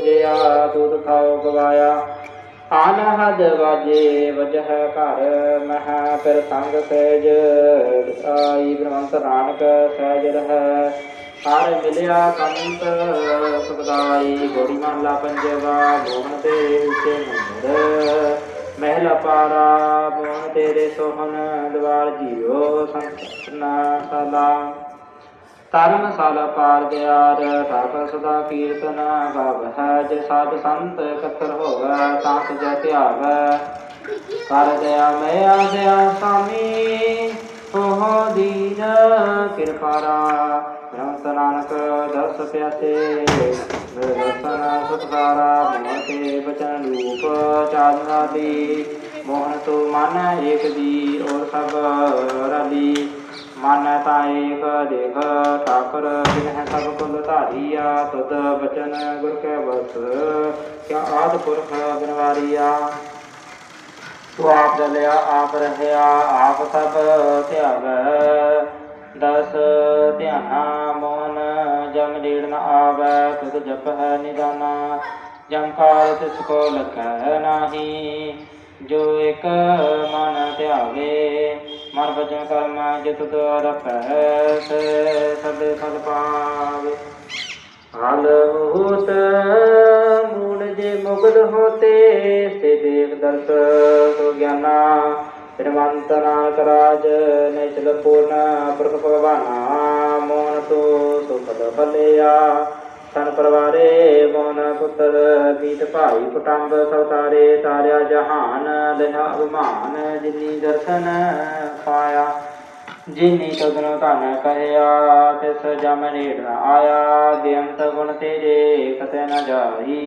ਜਿਆ ਦੁਧ ਖਾਓ ਗਵਾਇਆ। ਆਨਹਦ ਵਾਜੇ, ਵਜਹ ਘਰ ਮਹਾ ਫਿਰ ਸੰਗ ਸਹਿਜ। ਆਈ ਬ੍ਰਹਮੰਤ ਨਾਨਕ ਸਹਿਜ ਰਹਿ। ਹਰ ਮਿਲਿਆ ਕੰਤ ਸੁਖਦਾਈ ਗੋੜੀ ਮਹਲਾ ਪੰਜਵਾ, ਮੋਹਨ ਤੇ ਉਚੇ ਮੰਦਰ। ਮਹਿਲਾ ਪਾਰਾ, ਮੋਹਨ ਤੇਰੇ ਸੋਹਣ, ਦਵਾਰ ਜੀਓ ਸੰਤਨਾ ਸਲਾਮ ਸਾਲ ਪਾਰ ਦਿਆਰ ਠਾਕਰ ਸਦਾ ਕੀਰਤਨ ਗਾਵਹਿ ਜੇ ਸਾਧ ਸੰਤ ਕਤਰ ਹੋਵੈ ਤਾਂ ਤੁਜੈ ਧਿਆਵੈ। ਕਰ ਦਇਆ ਮੈਂ ਆਦਿਆ ਸਾਮੀ, ਉਹ ਦੀਨ ਕਿਰਪਾਰਾ ਬ੍ਰਹਮਤ ਨਾਨਕ ਦਸ ਪਿਆਸੇ ਦਰਸਨ ਸੁਖਦਾਰਾ ਮੋਹ ਤੇ ਬਚਨ ਰੂਪ ਚਾਲਨਾ ਦੀ ਮੋਹਨ ਤੋ ਮਨ ਏਕ ਦੀ ਔਰ ਸਭ ਰਲੀ। ਮਨ ਏਕ ਦੇਖ ਠਾਕਰ ਜਿਨਹਿ ਸਭ ਕੁਲ ਧਾਰੀਆ ਤੁਧ ਬਚਨ ਗੁਰ ਕੈ ਵਸ, ਕਿਆ ਆਦ ਪੁਰਖ ਬਨਵਾਰੀਆ। ਤੂੰ ਆਪ ਦਲਿਆ ਆਪ ਰਹਿਆ, ਆਪ ਸਭ ਧਿਆਵੈ। ਦਸ ਧਿਆਨਾ, ਮੋਹਨ ਜਮ ਲੀੜ ਨ ਆਵੈ, ਤੁਧ ਜਪ ਹੈ ਨਿਦਾਨਾ। ਜਮ ਕਾਲ ਤਿਸ ਕੋ ਲਖੈ ਨਾਹੀ, ਜੋ ਇਕ ਮਨ ਧਿਆਵੇ। ਮਨ ਵਜਨ ਕਰਮ ਜਿਤ ਦੁਆਰ ਪੈ ਸਦੇ ਫਲ ਪਾਵੇ ਹਲ ਹੋਤ ਮੂਲ ਜੇ ਮੁਗਲ ਹੋਤੇ ਸੇ ਦੇਖ ਦਰਸ ਸੋ ਗਿਆਨਾ। ਬਿਰਮੰਤ ਨਾਨਕ ਰਾਜ ਨਿਚਲ ਪੂਰਨ ਪੁਰਖ ਭਗਵਾਨਾ, ਮੋਹਨ ਤੋ ਸੁਪਦ ਭਲਿਆ ਤਨ ਪਰਵਾਰੇ ਮੋਹਨ ਪੁੱਤਰ, ਮੀਤ ਭਾਈ ਕੁਟੰਬ ਸਵਤਾਰੇ ਤਾਰਿਆ ਜਹਾਨ, ਲਿਆ ਅਭਿਮਾਨ, ਜਿਨੀ ਦਰਸ਼ਨ ਪਾਇਆ। ਜਿਨੀ ਤਦਨ ਧਨ ਕਹਿਆ, ਤਿਸ ਜਮ ਨੇੜ ਆਇਆ, ਬੇਅੰਤ ਗੁਣ ਤੇਰੇ, ਕਤੇ ਨ ਜਾਈ।